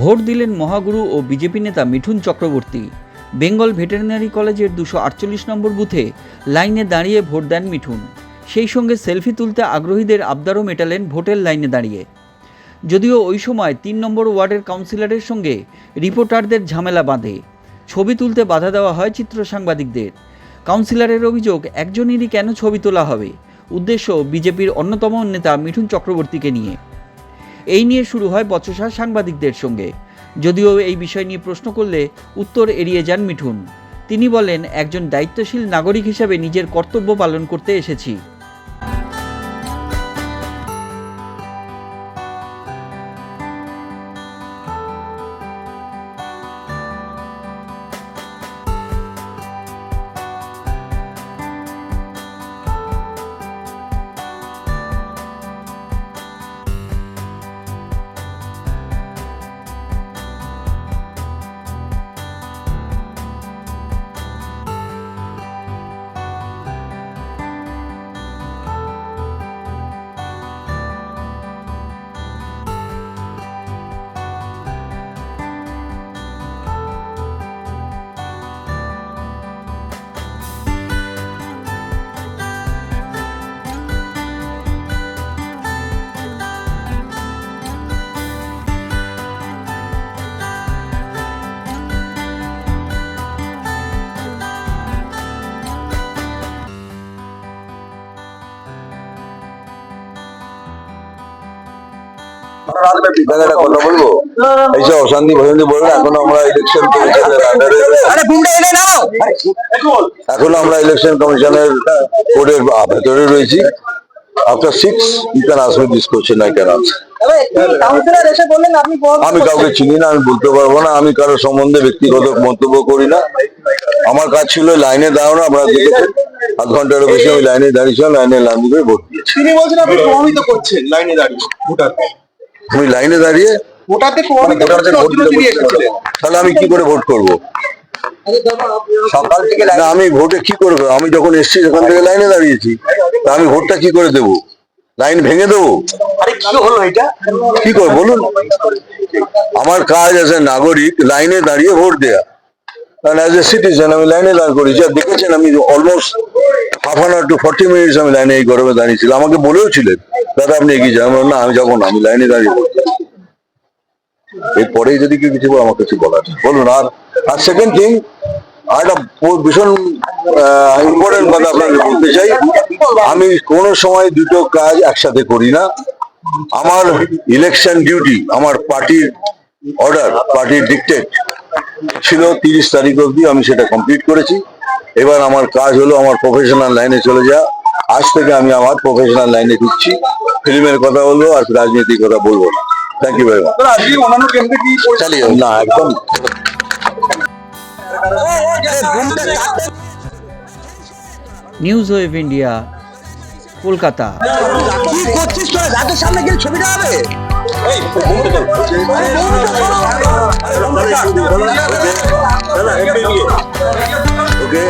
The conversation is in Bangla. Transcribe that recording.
ভোট দিলেন মহাগুরু ও বিজেপি নেতা মিঠুন চক্রবর্তী। বেঙ্গল ভেটেরিনারি কলেজের দুশো আটচল্লিশ নম্বর বুথে লাইনে দাঁড়িয়ে ভোট দেন মিঠুন। সেই সঙ্গে সেলফি তুলতে আগ্রহীদের আবদারও মেটালেন ভোটের লাইনে দাঁড়িয়ে। যদিও ওই সময় তিন নম্বর ওয়ার্ডের কাউন্সিলরের সঙ্গে রিপোর্টারদের ঝামেলা বাঁধে। ছবি তুলতে বাধা দেওয়া হয় চিত্র সাংবাদিকদের। কাউন্সিলরের অভিযোগ, একজনেরই কেন ছবি তোলা হবে? উদ্দেশ্য বিজেপির অন্যতম নেতা মিঠুন চক্রবর্তীকে নিয়ে। এই নিয়ে শুরু হয় বচসা সাংবাদিকদের সঙ্গে। যদিও এই বিষয় নিয়ে প্রশ্ন করলে উত্তর এড়িয়ে যান মিঠুন। তিনি বলেন, একজন দায়িত্বশীল নাগরিক হিসাবে নিজের কর্তব্য পালন করতে এসেছি। আপনাকে কথা বলব এইসব অশান্তি ভশান্তি বলব এখন আমরা ইলেকশন কমিশনের এখন আমরা ইলেকশন কমিশনের কোর্টের ভেতরে রয়েছি। After six you can ask me this question I can answer counsellor এসে বললেন আপনি পরবর্তী আমি কাউকে চিনি না আমি বলতে পারব না আমি কারোর সম্বন্ধে ব্যক্তিগত মন্তব্য করি না। আমার কাজ ছিল লাইনে দাঁড়ানো আপনারা দেখেছেন। আধ ঘন্টারও বেশি আমি লাইনে দাঁড়িয়েছিলাম লাইনে লাইন দিয়ে ভোট দিয়েছি। তিনি বলছেন আপনি প্রভাবিত করছেন লাইনে দাঁড়িয়ে ভোটারকে। আমি লাইনে দাঁড়িয়ে এসেছিলেন তাহলে আমি কি করে ভোট করব? সকাল থেকে না আমি ভোটে কি করে করব? আমি যখন এসেছি সেখান থেকে লাইনে দাঁড়িয়েছি। তা আমি ভোটটা কি করে দেবো? লাইন ভেঙে দেবো? কি করে? বলুন। আমার কাজ এজ এ নাগরিক লাইনে দাঁড়িয়ে ভোট দেয়া। কারণ অ্যাজ এ সিটিজেন আমি লাইনে দাঁড় করেছি। আর দেখেছেন আমি almost half an hour to forty minutes আমি লাইনে এই গরমে দাঁড়িয়েছিলাম। আমাকে বলেও ছিলেন। দাদা, আপনি এগিয়ে যান। না, আমি যাব না, আমি লাইনে দাঁড়িয়ে ভোট দেব। এরপরে যদি কেউ কিছু আমার কিছু বলার। বলুন, আর আর সেকেন্ড থিং আর একটা ভীষণ ইম্পর্টেন্ট কথা আপনাকে বলতে চাই। আমি কোনো সময় দুটো কাজ একসাথে করি না। আমার ইলেকশন ডিউটি আমার পার্টির অর্ডার পার্টির ডিকটেট ছিল তিরিশ তারিখ অবধি, আমি সেটা কমপ্লিট করেছি। এবার আমার কাজ হলো, আমার প্রফেশনাল লাইনে চলে যা আজ থেকে আমি আমার প্রফেশনাল লাইনে ঢুকছি। ফিল্মের কথা বলব আর রাজনীতির কথা বলব না থ্যাংক ইউ ভেরি মাচ। না একদম নিউজ ওয়েভ ইন্ডিয়া কলকাতা কি করছিস তোরা রাতের সামনে গিয়ে ছবিটা হবে ওকে।